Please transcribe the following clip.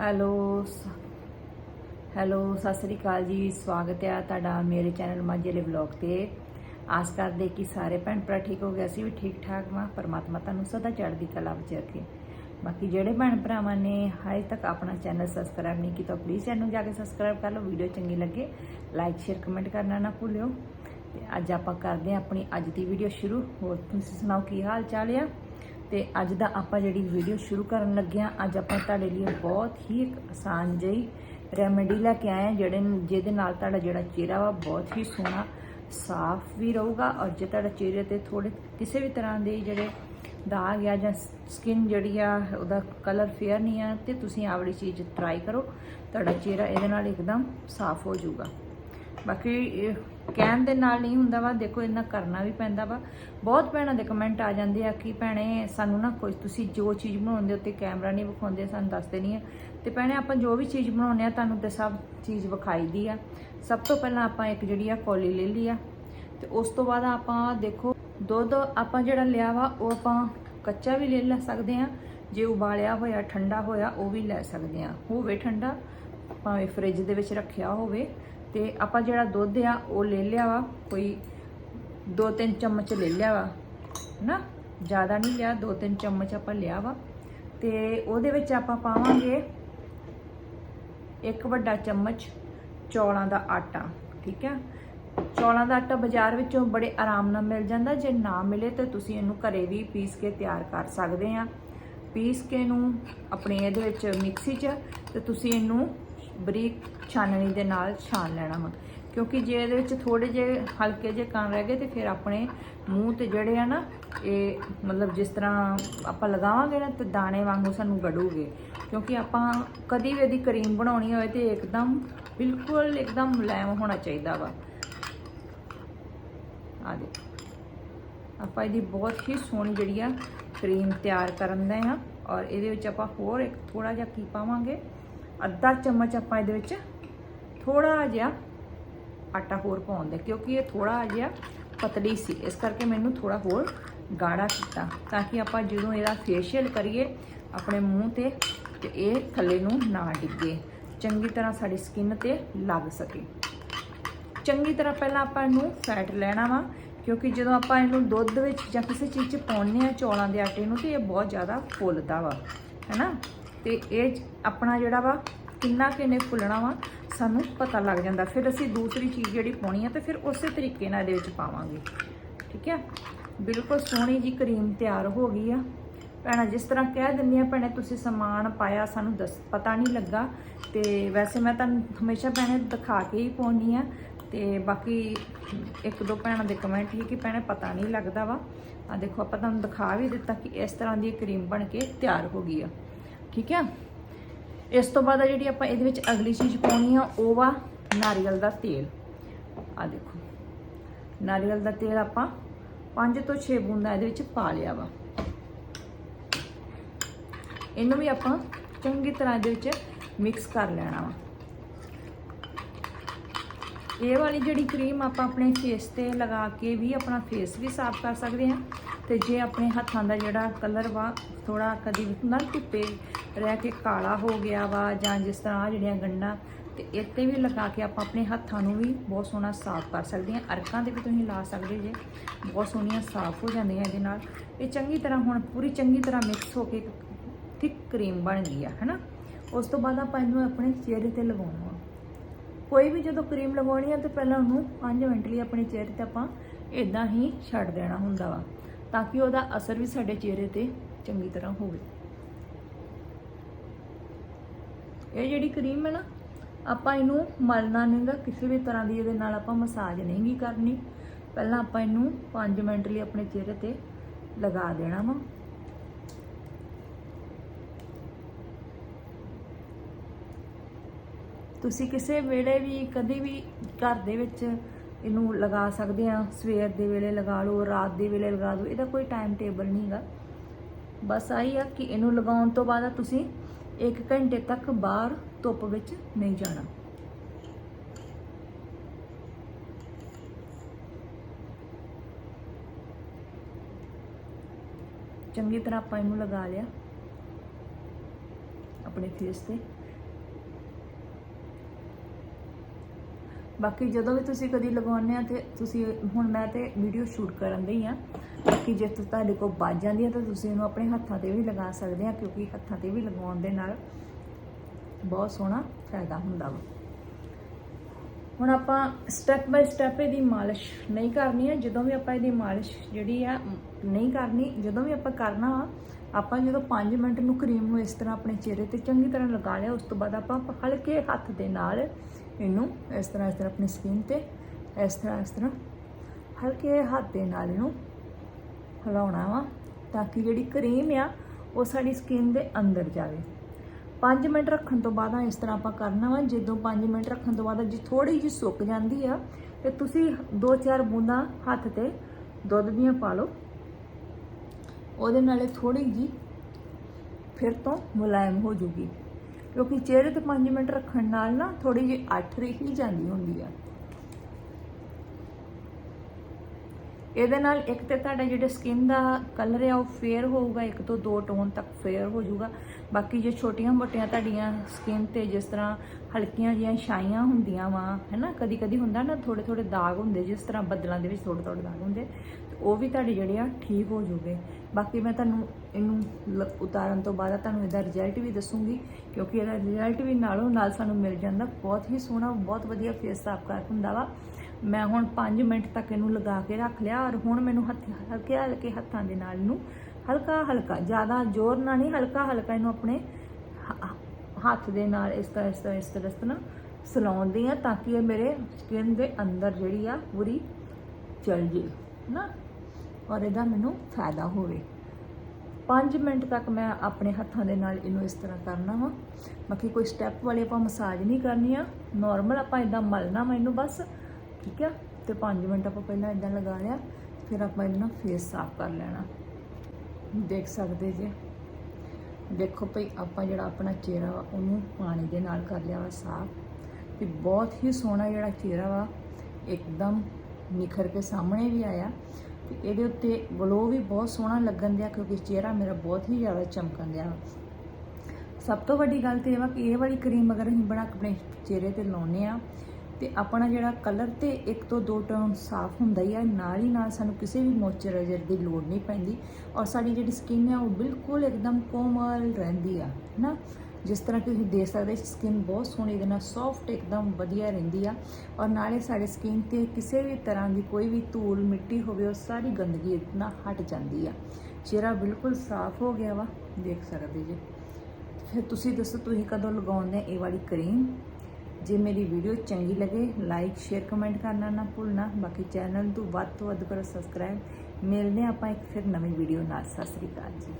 Hello, ਸ- hello, Sat Sri ਅਕਾਲ ਜੀ, ਸਵਾਗਤ ਹੈ ਤੁਹਾਡਾ ਮੇਰੇ ਚੈਨਲ ਮਾਝੇਲੇ ਵਲੌਗ ਤੇ। ਆਸ ਕਰਦੇ ਕਿ ਸਾਰੇ ਭੈਣ ਭਰਾ ਠੀਕ ਹੋ ਗਏ ਅਸੀਂ ਵੀ ਠੀਕ ਠਾਕ ਵਾਂ, ਪਰਮਾਤਮਾ ਤੁਹਾਨੂੰ ਸਦਾ ਚੜ੍ਹਦੀ ਕਲਾ ਵਿੱਚ ਰੱਖੇ। ਬਾਕੀ ਜਿਹੜੇ ਭੈਣ ਭਰਾਵਾਂ ਨੇ ਹਾਲੇ ਤੱਕ ਆਪਣਾ ਚੈਨਲ ਸਬਸਕ੍ਰਾਈਬ ਨਹੀਂ ਕੀਤਾ ਪਲੀਜ਼ ਚੈਨਲ ਜਾ ਕੇ ਸਬਸਕ੍ਰਾਈਬ ਕਰ ਲਓ, ਵੀਡੀਓ ਚੰਗੀ ਲੱਗੇ ਲਾਈਕ ਸ਼ੇਅਰ ਕਮੈਂਟ ਕਰਨਾ ਨਾ ਭੁੱਲਿਓ। ਤੇ ਅੱਜ ਆਪਾਂ ਕਰਦੇ ਹਾਂ ਆਪਣੀ ਅੱਜ ਦੀ ਵੀਡੀਓ ਸ਼ੁਰੂ। ਹੋਰ ਤੁਸੀਂ ਸੁਣਾਓ, ਕੀ ਹਾਲ ਚਾਲ ਆ? ਤੇ ਅੱਜ ਦਾ ਆਪਾਂ ਜਿਹੜੀ ਵੀਡੀਓ ਸ਼ੁਰੂ ਕਰਨ ਲੱਗੇ ਆ ਅੱਜ ਆਪਾਂ ਤੁਹਾਡੇ ਲਈ ਬਹੁਤ ਹੀ ਇੱਕ ਆਸਾਨ ਜਿਹੀ ਰੈਮੇਡੀ ਲੈ ਕੇ ਆਏ ਆ ਜਿਹੜੇ ਜਿਹਦੇ ਨਾਲ ਤੁਹਾਡਾ ਜਿਹੜਾ ਚਿਹਰਾ ਵਾ ਬਹੁਤ ਹੀ ਸੋਹਣਾ, ਸਾਫ਼ ਵੀ ਰਹੂਗਾ ਔਰ ਜੇ ਤੁਹਾਡਾ ਚਿਹਰੇ ਤੇ ਥੋੜੇ ਕਿਸੇ ਵੀ ਤਰ੍ਹਾਂ ਦੇ ਜਿਹੜੇ ਦਾਗ ਆ ਜਾਂ ਸਕਿਨ ਜਿਹੜੀ ਆ, ਉਹਦਾ ਕਲਰ ਫੇਅਰ ਨਹੀਂ ਆ, ਤੇ ਤੁਸੀਂ ਆਹ ਵਾਲੀ ਚੀਜ਼ ਟਰਾਈ ਕਰੋ, ਤੁਹਾਡਾ ਚਿਹਰਾ ਇਹਦੇ ਨਾਲ ਇੱਕਦਮ ਸਾਫ਼ ਹੋ ਜਾਊਗਾ। ਬਾਕੀ ਕਹਿਣ ਦੇ ਨਾਲ ਨਹੀਂ ਹੁੰਦਾ ਵਾ, ਦੇਖੋ ਇਹਨਾਂ ਕਰਨਾ ਵੀ ਪੈਂਦਾ ਵਾ। ਬਹੁਤ ਭੈਣਾਂ ਦੇ ਕਮੈਂਟ ਆ ਜਾਂਦੇ ਆ ਕਿ ਭੈਣੇ ਸਾਨੂੰ ਨਾ ਕੁਝ ਤੁਸੀਂ ਜੋ ਚੀਜ਼ ਬਣਾਉਂਦੇ ਉੱਤੇ ਕੈਮਰਾ ਨਹੀਂ ਵਿਖਾਉਂਦੇ, ਸਾਨੂੰ ਦੱਸਦੇ ਨਹੀਂ ਆ। ਤੇ ਭੈਣੇ ਆਪਾਂ ਜੋ ਵੀ ਚੀਜ਼ ਬਣਾਉਂਦੇ ਆ, ਤੁਹਾਨੂੰ ਤੇ ਸਭ ਚੀਜ਼ ਵਿਖਾਈਦੀ ਆ। ਸਭ ਤੋਂ ਪਹਿਲਾਂ ਆਪਾਂ ਇੱਕ ਜਿਹੜੀ ਆ ਕੌਲੀ ਲੈ ਲਈ ਆ। ਤੇ ਉਸ ਤੋਂ ਬਾਅਦ ਆਪਾਂ ਦੇਖੋ, ਦੁੱਧ ਆਪਾਂ ਜਿਹੜਾ ਲਿਆ ਵਾ, ਉਹ ਆਪਾਂ ਕੱਚਾ ਵੀ ਲੈ ਲੈ ਸਕਦੇ ਆ। ਜੇ ਉਬਾਲਿਆ ਹੋਇਆ, ਠੰਡਾ ਹੋਇਆ, ਉਹ ਵੀ ਲੈ ਸਕਦੇ ਆ। ਹੋਵੇ ਠੰਡਾ, ਭਾਵੇਂ ਫ੍ਰਿਜ ਦੇ ਵਿੱਚ ਰੱਖਿਆ ਹੋਵੇ। ਤੇ ਆਪਾਂ ਜਿਹੜਾ ਦੁੱਧ ਆ, ਉਹ ਲੈ ਲਿਆ ਵਾ, ਕੋਈ 2-3 ਚਮਚ ਲੈ ਲਿਆ ਵਾ ਨਾ ਜ਼ਿਆਦਾ ਨਹੀਂ ਲਿਆ 2-3 ਚਮਚ ਆਪਾਂ ਲਿਆ ਵਾ। ਤੇ ਉਹਦੇ ਵਿੱਚ ਆਪਾਂ ਪਾਵਾਂਗੇ ਇੱਕ ਵੱਡਾ ਚਮਚ ਚੌਲਾਂ ਦਾ ਆਟਾ, ਠੀਕ ਹੈ ਚੌਲਾਂ ਦਾ ਆਟਾ ਬਾਜ਼ਾਰ ਵਿੱਚੋਂ ਬੜੇ ਆਰਾਮ ਨਾਲ ਮਿਲ ਜਾਂਦਾ, ਜੇ ਨਾ ਮਿਲੇ ਤਾਂ ਤੁਸੀਂ ਇਹਨੂੰ ਘਰੇ ਵੀ ਪੀਸ ਕੇ ਤਿਆਰ ਕਰ ਸਕਦੇ ਆ। ਪੀਸ ਕੇ ਨੂੰ ਆਪਣੇ ਇਹਦੇ ਵਿੱਚ ਮਿਕਸੀ 'ਚ ਤੇ ਤੁਸੀਂ ਇਹਨੂੰ ਬਰੀਕ ਛਾਨਣੀ ਦੇ ਨਾਲ ਛਾਨ ਲੈਣਾ ਵਾ ਕਿਉਂਕਿ ਜੇ ਇਹਦੇ ਵਿੱਚ ਥੋੜੇ ਜਿਹੇ ਹਲਕੇ ਜਿਹੇ ਕਣ ਰਹਿ ਗਏ ਤੇ ਫਿਰ ਆਪਣੇ ਮੂੰਹ ਤੇ ਜਿਹੜੇ ਆ ਨਾ, ਇਹ ਮਤਲਬ ਜਿਸ ਤਰ੍ਹਾਂ ਆਪਾਂ ਲਗਾਵਾਂਗੇ ਨਾ ਤੇ ਦਾਣੇ ਵਾਂਗੂ ਸਾਨੂੰ ਗੜੂਗੇ। ਕਿਉਂਕਿ ਆਪਾਂ ਕਦੀ ਵੀ ਇਹਦੀ ਕਰੀਮ ਬਣਾਉਣੀ ਹੋਵੇ ਤੇ ਇੱਕਦਮ ਬਿਲਕੁਲ ਇੱਕਦਮ ਮੁਲਾਇਮ ਹੋਣਾ ਚਾਹੀਦਾ ਵਾ। ਆ ਦੇਖੋ। ਆਪਾਂ ਇਹਦੀ ਬਹੁਤ ਹੀ ਸੋਹਣੀ ਜਿਹੜੀ ਆ ਕਰੀਮ ਤਿਆਰ ਕਰਨ ਦੇ ਆ ਔਰ ਇਹਦੇ ਵਿੱਚ ਆਪਾਂ ਹੋਰ ਇੱਕ ਥੋੜਾ ਜਿਹਾ ਕੀ ਪਾਵਾਂਗੇ? ਅੱਧਾ ਚਮਚ ਆਪਾਂ ਇਹਦੇ ਵਿੱਚ ਥੋੜਾ ਜਿਹਾ ਆਟਾ ਹੋਰ ਪਾਉਂਦੇ ਕਿਉਂਕਿ ਇਹ ਥੋੜਾ ਜਿਹਾ ਪਤਲੀ ਸੀ। ਇਸ ਕਰਕੇ ਮੈਨੂੰ ਥੋੜਾ ਹੋਰ ਗਾੜਾ ਕੀਤਾ, ਤਾਂ ਕਿ ਆਪਾਂ ਜਦੋਂ ਇਹਦਾ ਫੇਸ਼ੀਅਲ ਕਰੀਏ, ਆਪਣੇ ਮੂੰਹ ਤੇ ਤੇ ਇਹ ਥੱਲੇ ਨੂੰ ਨਾ ਡਿੱਗੇ। ਚੰਗੀ ਤਰ੍ਹਾਂ ਸਾਡੀ ਸਕਿਨ ਤੇ ਲੱਗ ਸਕੇ। ਚੰਗੀ ਤਰ੍ਹਾਂ ਪਹਿਲਾਂ ਆਪਾਂ ਇਹਨੂੰ ਫੈਟ ਲੈਣਾ ਵਾ, ਕਿਉਂਕਿ ਜਦੋਂ ਆਪਾਂ ਇਹਨੂੰ ਦੁੱਧ ਵਿੱਚ ਜਾਂ ਕਿਸੇ ਚੀਜ਼ 'ਚ ਪਾਉਂਦੇ ਆ ਚੌਲਾਂ ਦੇ ਆਟੇ ਨੂੰ, ਤੇ ਇਹ ਬਹੁਤ ਜ਼ਿਆਦਾ ਫੁੱਲਦਾ ਵਾ ਹੈਨਾ ਤੇ ਇਹ ਆਪਣਾ ਜਿਹੜਾ ਵਾ, ਕਿੰਨਾ ਕਿਨੇ ਫੁੱਲਣਾ ਵਾ, ਸਾਨੂੰ ਪਤਾ ਲੱਗ ਜਾਂਦਾ। ਫਿਰ ਅਸੀਂ ਦੂਸਰੀ ਚੀਜ਼ ਜਿਹੜੀ ਪਾਉਣੀ ਆ, ਤੇ ਫਿਰ ਉਸੇ ਤਰੀਕੇ ਨਾਲ ਇਹਦੇ ਵਿੱਚ ਪਾਵਾਂਗੇ। ਠੀਕ ਹੈ ਬਿਲਕੁਲ ਸੋਹਣੀ ਜੀ ਕਰੀਮ ਤਿਆਰ ਹੋ ਗਈ ਆ। ਭੈਣਾ, ਜਿਸ ਤਰ੍ਹਾਂ ਕਹਿ ਦਿੰਦੀਆਂ ਭੈਣੇ, ਤੁਸੀਂ ਸਮਾਨ ਪਾਇਆ, ਸਾਨੂੰ ਦੱਸ, ਪਤਾ ਨਹੀਂ ਲੱਗਾ। ਤੇ ਵੈਸੇ ਮੈਂ ਤੁਹਾਨੂੰ ਹਮੇਸ਼ਾ ਭੈਣੇ ਦਿਖਾ ਕੇ ਹੀ ਪਾਉਣੀ ਆ। ਤੇ ਬਾਕੀ ਇੱਕ ਦੋ ਭੈਣਾਂ ਦੇ ਕਮੈਂਟ ਹੀ ਕਿ ਭੈਣੇ ਪਤਾ ਨਹੀਂ ਲੱਗਦਾ ਵਾ। ਆ ਦੇਖੋ, ਆਪਾਂ ਤੁਹਾਨੂੰ ਦਿਖਾ ਵੀ ਦਿੱਤਾ ਕਿ ਇਸ ਤਰ੍ਹਾਂ ਦੀ ਕਰੀਮ ਬਣ ਕੇ ਤਿਆਰ ਹੋ ਗਈ ਆ। ਠੀਕ ਹੈ ਇਸ ਤੋਂ ਬਾਅਦ ਜਿਹੜੀ ਆਪਾਂ ਇਹਦੇ ਵਿੱਚ ਅਗਲੀ ਚੀਜ਼ ਪਾਉਣੀ ਆ, ਉਹ ਵਾ ਨਾਰੀਅਲ ਦਾ ਤੇਲ। ਆ ਦੇਖੋ। ਨਾਰੀਅਲ ਦਾ ਤੇਲ ਆਪਾਂ 5 ਤੋਂ 6 ਬੂੰਦਾਂ ਇਹਦੇ ਵਿੱਚ ਪਾ ਲਿਆ ਵਾ। ਇਹਨੂੰ ਵੀ ਆਪਾਂ ਚੰਗੀ ਤਰ੍ਹਾਂ ਇਹਦੇ ਵਿੱਚ ਮਿਕਸ ਕਰ ਲੈਣਾ ਵਾ। ਇਹ ਵਾਲੀ ਜਿਹੜੀ ਕਰੀਮ ਆਪਾਂ ਆਪਣੇ ਫੇਸ ਤੇ ਲਗਾ ਕੇ ਵੀ ਆਪਣਾ ਫੇਸ ਵੀ ਸਾਫ਼ ਕਰ ਸਕਦੇ ਹਾਂ ਤੇ ਜੇ ਆਪਣੇ ਹੱਥਾਂ ਦਾ ਜਿਹੜਾ ਕਲਰ ਵਾ ਥੋੜਾ ਕਦੀ ਨਾ ਧੁੱਪੇ ਰਹਿ ਕੇ ਕਾਲਾ ਹੋ ਗਿਆ ਵਾ ਜਾਂ ਜਿਸ ਤਰ੍ਹਾਂ ਆਹ ਜਿਹੜੀਆਂ ਗੰਢਾਂ, ਤੇ ਇੱਥੇ ਵੀ ਲਗਾ ਕੇ ਆਪਾਂ ਆਪਣੇ ਹੱਥਾਂ ਨੂੰ ਵੀ ਬਹੁਤ ਸੋਹਣਾ ਸਾਫ਼ ਕਰ ਸਕਦੇ ਹਾਂ। ਅਰਕਾਂ ਦੇ ਵੀ ਤੁਸੀਂ ਲਾ ਸਕਦੇ ਜੇ, ਬਹੁਤ ਸੋਹਣੀਆਂ ਸਾਫ਼ ਹੋ ਜਾਂਦੀਆਂ ਇਹਦੇ ਨਾਲ। ਇਹ ਚੰਗੀ ਤਰ੍ਹਾਂ ਹੁਣ ਪੂਰੀ ਚੰਗੀ ਤਰ੍ਹਾਂ ਮਿਕਸ ਹੋ ਕੇ ਥਿਕ ਕਰੀਮ ਬਣ ਗਈ ਆ, ਹੈਨਾ? ਉਸ ਤੋਂ ਬਾਅਦ ਆਪਾਂ ਇਹਨੂੰ ਆਪਣੇ ਚਿਹਰੇ ਤੇ ਲਗਾਉਣਾ। ਕੋਈ ਵੀ ਜਦੋਂ ਕਰੀਮ ਲਗਾਉਣੀ ਹੈ ਤਾਂ ਪਹਿਲਾਂ ਉਹਨੂੰ 5 ਮਿੰਟ ਲਈ ਆਪਣੇ ਚਿਹਰੇ ਤੇ ਆਪਾਂ ਇਦਾਂ ਹੀ ਛੱਡ ਦੇਣਾ ਹੁੰਦਾ ਵਾ, ਤਾਂ ਕਿ ਉਹਦਾ ਅਸਰ ਵੀ ਸਾਡੇ ਚਿਹਰੇ ਤੇ ਚੰਗੀ ਤਰ੍ਹਾਂ ਹੋਵੇ। ਇਹ ਜਿਹੜੀ ਕਰੀਮ ਹੈ ਨਾ, ਆਪਾਂ ਇਹਨੂੰ ਮਲਣਾ ਨਹੀਂਗਾ ਕਿਸੇ ਵੀ ਤਰ੍ਹਾਂ ਦੀ ਇਹਦੇ ਨਾਲ ਆਪਾਂ ਮਸਾਜ ਨਹੀਂਗੀ ਕਰਨੀ। ਪਹਿਲਾਂ ਆਪਾਂ ਇਹਨੂੰ 5 ਮਿੰਟ ਲਈ ਆਪਣੇ ਚਿਹਰੇ ਤੇ ਲਗਾ ਦੇਣਾ ਵਾ। ਤੁਸੀਂ ਕਿਸੇ ਵੇਲੇ ਵੀ ਕਦੇ ਵੀ ਘਰ ਦੇ ਵਿੱਚ ਇਹਨੂੰ ਲਗਾ ਸਕਦੇ ਆ, ਸਵੇਰ ਦੇ ਵੇਲੇ ਲਗਾ ਲਓ, ਰਾਤ ਦੇ ਵੇਲੇ ਲਗਾ ਦਿਓ, ਇਹਦਾ ਕੋਈ ਟਾਈਮ ਟੇਬਲ ਨਹੀਂਗਾ ਬਸ ਆਹੀ ਆ ਕਿ ਇਹਨੂੰ ਲਗਾਉਣ ਤੋਂ ਬਾਅਦ ਤੁਸੀਂ 1 ਘੰਟੇ ਤੱਕ ਬਾਹਰ ਧੁੱਪ ਵਿੱਚ ਨਹੀਂ ਜਾਣਾ। ਚੰਗੀ ਤਰ੍ਹਾਂ ਆਪਾਂ ਇਹਨੂੰ ਲਗਾ ਲਿਆ। ਆਪਣੇ ਫੇਸ ਤੇ। ਬਾਕੀ ਜਦੋਂ ਵੀ ਤੁਸੀਂ ਕਦੀ ਲਗਾਉਂਦੇ ਆ ਤੇ ਤੁਸੀਂ ਹੁਣ ਮੈਂ ਤੇ ਵੀਡੀਓ ਸ਼ੂਟ ਕਰਨ ਦੇ ਹੀ ਆ, ਬਾਕੀ ਜੇ ਤੁਹਾਡੇ ਕੋਲ ਵੱਜ ਜਾਂਦੀ ਆ ਤਾਂ ਤੁਸੀਂ ਇਹਨੂੰ ਆਪਣੇ ਹੱਥਾਂ ਤੇ ਵੀ ਲਗਾ ਸਕਦੇ ਆ, ਕਿਉਂਕਿ ਹੱਥਾਂ ਤੇ ਵੀ ਲਗਾਉਣ ਦੇ ਨਾਲ ਬਹੁਤ ਸੋਹਣਾ ਫਾਇਦਾ ਹੁੰਦਾ ਵਾ। ਹੁਣ ਆਪਾਂ ਸਟੈਪ ਬਾਈ ਸਟੈਪ ਇਹਦੀ ਮਾਲਿਸ਼ ਨਹੀਂ ਕਰਨੀ ਹੈ ਜਦੋਂ ਵੀ ਆਪਾਂ ਇਹਦੀ ਮਾਲਿਸ਼ ਜਿਹੜੀ ਆ ਨਹੀਂ ਕਰਨੀ, ਜਦੋਂ ਵੀ ਆਪਾਂ ਕਰਨਾ ਵਾ, ਆਪਾਂ ਜਦੋਂ 5 ਮਿੰਟ ਨੂੰ ਕਰੀਮ ਨੂੰ ਇਸ ਤਰ੍ਹਾਂ ਆਪਣੇ ਚਿਹਰੇ ਤੇ ਚੰਗੀ ਤਰ੍ਹਾਂ ਲਗਾ ਲਿਆ, ਉਸ ਤੋਂ ਬਾਅਦ ਆਪਾਂ ਹਲਕੇ ਹੱਥ ਦੇ ਨਾਲ ਇਹਨੂੰ ਇਸ ਤਰ੍ਹਾਂ ਇਸ ਤਰ੍ਹਾਂ ਆਪਣੀ ਸਕਿਨ ਤੇ ਇਸ ਤਰ੍ਹਾਂ ਇਸ ਤਰ੍ਹਾਂ ਹਲਕੇ ਹੱਥ ਦੇ ਨਾਲ ਇਹਨੂੰ ਹਿਲਾਉਣਾ ਵਾ ਤਾਂ ਕਿ ਜਿਹੜੀ ਕਰੀਮ ਆ ਉਹ ਸਾਡੀ ਸਕਿਨ ਦੇ ਅੰਦਰ ਜਾਵੇ। 5 ਮਿੰਟ ਰੱਖਣ ਤੋਂ ਬਾਅਦ ਇਸ ਤਰ੍ਹਾਂ ਆਪਾਂ ਕਰਨਾ ਵਾ। ਜਦੋਂ 5 ਮਿੰਟ ਰੱਖਣ ਤੋਂ ਬਾਅਦ ਜੇ ਥੋੜੀ ਜਿਹੀ ਸੁੱਕ ਜਾਂਦੀ ਆ, ਤੇ ਤੁਸੀਂ 2-4 ਬੂੰਦਾਂ ਹੱਥ ਤੇ ਦੁੱਧ ਦੀਆਂ ਪਾ ਲਓ। ਉਹਦੇ ਨਾਲੇ ਥੋੜੀ ਜੀ ਫਿਰ ਤੋਂ ਮੁਲਾਇਮ ਹੋ ਜੂਗੀ। ਕਿਉਂਕਿ ਚਿਹਰੇ ਤੇ 5 ਮਿੰਟ ਰੱਖਣ ਨਾਲ ਨਾ ਥੋੜੀ ਜਿਹੀ ਅੱਠ ਰਹੀ ਜਾਂਦੀ ਹੁੰਦੀ ਆ। ਇਹਦੇ ਨਾਲ ਇੱਕ ਤੇ ਤੁਹਾਡਾ ਜਿਹੜਾ ਸਕਿਨ ਦਾ ਕਲਰ ਆ, ਉਹ ਫੇਅਰ ਹੋਊਗਾ, ਇੱਕ ਤੋਂ ਦੋ ਟੋਨ ਤੱਕ ਫੇਅਰ ਹੋ ਜਾਊਗਾ। ਬਾਕੀ ਜੇ ਛੋਟੀਆਂ ਮੋਟੀਆਂ ਤੁਹਾਡੀਆਂ ਸਕਿਨ ਤੇ ਜਿਸ ਤਰ੍ਹਾਂ ਹਲਕੀਆਂ ਜਿਹੀਆਂ ਛਾਈਆਂ ਹੁੰਦੀਆਂ ਵਾ, ਹੈਨਾ ਕਦੀ ਕਦੀ ਹੁੰਦਾ ਨਾ ਥੋੜੇ ਥੋੜੇ ਦਾਗ ਹੁੰਦੇ, ਜਿਸ ਤਰ੍ਹਾਂ ਬੱਦਲਾਂ ਦੇ ਵਿੱਚ ਥੋੜੇ ਥੋੜੇ ਦਾਗ ਹੁੰਦੇ ਉਹ ਵੀ ਤੁਹਾਡੇ ਜਿਹੜੇ ਆ ਠੀਕ ਹੋ ਜੂਗੇ ਬਾਕੀ ਮੈਂ ਤੁਹਾਨੂੰ ਇਹਨੂੰ ਲ- ਉਤਾਰਨ ਤੋਂ ਬਾਅਦ ਤੁਹਾਨੂੰ ਇਹਦਾ ਰਿਜ਼ਲਟ ਵੀ ਦੱਸੂਗੀ, ਕਿਉਂਕਿ ਇਹਦਾ ਰਿਜ਼ਲਟ ਵੀ ਨਾਲੋਂ ਨਾਲ ਸਾਨੂੰ ਮਿਲ ਜਾਂਦਾ। ਬਹੁਤ ਹੀ ਸੋਹਣਾ, ਬਹੁਤ ਵਧੀਆ ਫੇਸ ਸਾਫ਼ ਕਰ ਹੁੰਦਾ ਵਾ। ਮੈਂ ਹੁਣ 5 ਮਿੰਟ ਤੱਕ ਇਹਨੂੰ ਲਗਾ ਕੇ ਰੱਖ ਲਿਆ ਔਰ ਹੁਣ ਮੈਨੂੰ ਹੱਥ, ਹਲਕੇ ਹਲਕੇ ਹੱਥਾਂ ਦੇ ਨਾਲ ਇਹਨੂੰ ਹਲਕਾ ਹਲਕਾ, ਜ਼ਿਆਦਾ ਜ਼ੋਰ ਨਾਲ ਨਹੀਂ, ਹਲਕਾ ਹਲਕਾ ਇਹਨੂੰ ਆਪਣੇ ਹੱਥ ਦੇ ਨਾਲ ਇਸ ਤਰ੍ਹਾਂ ਇਸ ਤਰ੍ਹਾਂ ਇਸ ਤਰ੍ਹਾਂ ਇਸ ਤਰ੍ਹਾਂ ਸਲਾਉਂਦੀ ਆ ਤਾਂ ਕਿ ਇਹ ਮੇਰੇ ਸਕਿਨ ਦੇ ਅੰਦਰ ਜਿਹੜੀ ਆ ਪੂਰੀ ਚਲ ਜੇ, ਨਾ? ਔਰ ਇਹਦਾ ਮੈਨੂੰ ਫਾਇਦਾ ਹੋਵੇ। 5 ਮਿੰਟ ਤੱਕ ਮੈਂ ਆਪਣੇ ਹੱਥਾਂ ਦੇ ਨਾਲ ਇਹਨੂੰ ਇਸ ਤਰ੍ਹਾਂ ਕਰਨਾ ਵਾ। ਬਾਕੀ ਕੋਈ ਸਟੈਪ ਵਾਲੀ ਆਪਾਂ ਮਸਾਜ ਨਹੀਂ ਕਰਨੀ ਆ। ਨਾਰਮਲ ਆਪਾਂ ਇਦਾਂ ਮਲਣਾ ਵਾ ਇਹਨੂੰ ਬਸ, ਠੀਕ ਆ? ਤੇ 5 ਮਿੰਟ ਆਪਾਂ ਪਹਿਲਾਂ ਇਦਾਂ ਲਗਾ ਲਿਆ, ਫਿਰ ਆਪਾਂ ਇਹਨੂੰ ਫੇਸ ਸਾਫ਼ ਕਰ ਲੈਣਾ। ਦੇਖ ਸਕਦੇ ਜੇ? ਦੇਖੋ ਭਈ ਆਪਾਂ ਜਿਹੜਾ ਆਪਣਾ ਚਿਹਰਾ ਵਾ, ਉਹਨੂੰ ਪਾਣੀ ਦੇ ਨਾਲ ਕਰ ਲਿਆ ਵਾ ਸਾਫ਼। ਤੇ ਬਹੁਤ ਹੀ ਸੋਹਣਾ ਜਿਹੜਾ ਚਿਹਰਾ ਵਾ, ਇੱਕਦਮ ਨਿਖਰ ਕੇ ਸਾਹਮਣੇ ਵੀ ਆਇਆ। ਇਹਦੇ ਉੱਤੇ ਗਲੋ ਵੀ ਬਹੁਤ ਸੋਹਣਾ ਲੱਗਣ ਦਿਆ ਕਿਉਂਕਿ ਚਿਹਰਾ ਮੇਰਾ ਬਹੁਤ ਹੀ ਜ਼ਿਆਦਾ ਚਮਕਣ ਦਿਆ। ਸਭ ਤੋਂ ਵੱਡੀ ਗੱਲ ਤੇ ਇਹ ਵਾ ਕਿ ਇਹ ਵਾਲੀ ਕਰੀਮ ਅਗਰ ਅਸੀਂ ਬਣਾ ਕੇ ਆਪਣੇ ਚਿਹਰੇ ਤੇ ਲਾਉਨੇ ਆ ਤੇ ਆਪਣਾ ਜਿਹੜਾ ਕਲਰ ਤੇ ਇੱਕ ਤੋਂ ਦੋ ਟੋਨ ਸਾਫ਼ ਹੁੰਦਾ ਹੀ ਆ, ਨਾਲ ਹੀ ਨਾਲ ਸਾਨੂੰ ਕਿਸੇ ਵੀ ਮੋਇਸਚਰਾਈਜ਼ਰ ਦੀ ਲੋੜ ਨਹੀਂ ਪੈਂਦੀ ਔਰ ਸਾਡੀ ਜਿਹੜੀ ਸਕਿਨ ਹੈ ਉਹ ਬਿਲਕੁਲ ਇੱਕਦਮ ਕੋਮਲ ਰਹਿੰਦੀ ਆ ਨਾ ਜਿਸ ਤਰ੍ਹਾਂ ਕਿ ਤੁਸੀਂ ਦੇਖ ਸਕਦੇ ਸਕਿਨ ਬਹੁਤ ਸੋਹਣੀ ਦੇ ਨਾਲ ਸੌਫਟ ਇੱਕਦਮ ਵਧੀਆ ਰਹਿੰਦੀ ਆ। ਔਰ ਨਾਲੇ ਸਾਡੇ ਸਕਿਨ ਤੇ ਕਿਸੇ ਵੀ ਤਰ੍ਹਾਂ ਦੀ ਕੋਈ ਵੀ ਧੂਲ, ਮਿੱਟੀ ਹੋਵੇ, ਉਹ ਸਾਰੀ ਗੰਦਗੀ ਇਹਦੇ ਨਾਲ ਹਟ ਜਾਂਦੀ ਆ। ਚਿਹਰਾ ਬਿਲਕੁਲ ਸਾਫ਼ ਹੋ ਗਿਆ ਵਾ, ਦੇਖ ਸਕਦੇ ਜੀ। ਫਿਰ ਤੁਸੀਂ ਦੱਸੋ, ਤੁਸੀਂ ਕਦੋਂ ਲਗਾਉਂਦੇ ਇਹ ਵਾਲੀ ਕਰੀਮ ਜੇ ਮੇਰੀ ਵੀਡੀਓ ਚੰਗੀ ਲੱਗੇ ਲਾਈਕ ਸ਼ੇਅਰ ਕਮੈਂਟ ਕਰਨਾ ਨਾ ਭੁੱਲਣਾ। ਬਾਕੀ ਚੈਨਲ ਨੂੰ ਵੱਧ ਤੋਂ ਵੱਧ ਕਰੋ ਸਬਸਕ੍ਰਾਈਬ ਮਿਲਦੇ ਹਾਂ ਆਪਾਂ ਇੱਕ ਫਿਰ ਨਵੀਂ ਵੀਡੀਓ ਨਾਲ। ਸਤਿ ਸ੍ਰੀ ਅਕਾਲ ਜੀ।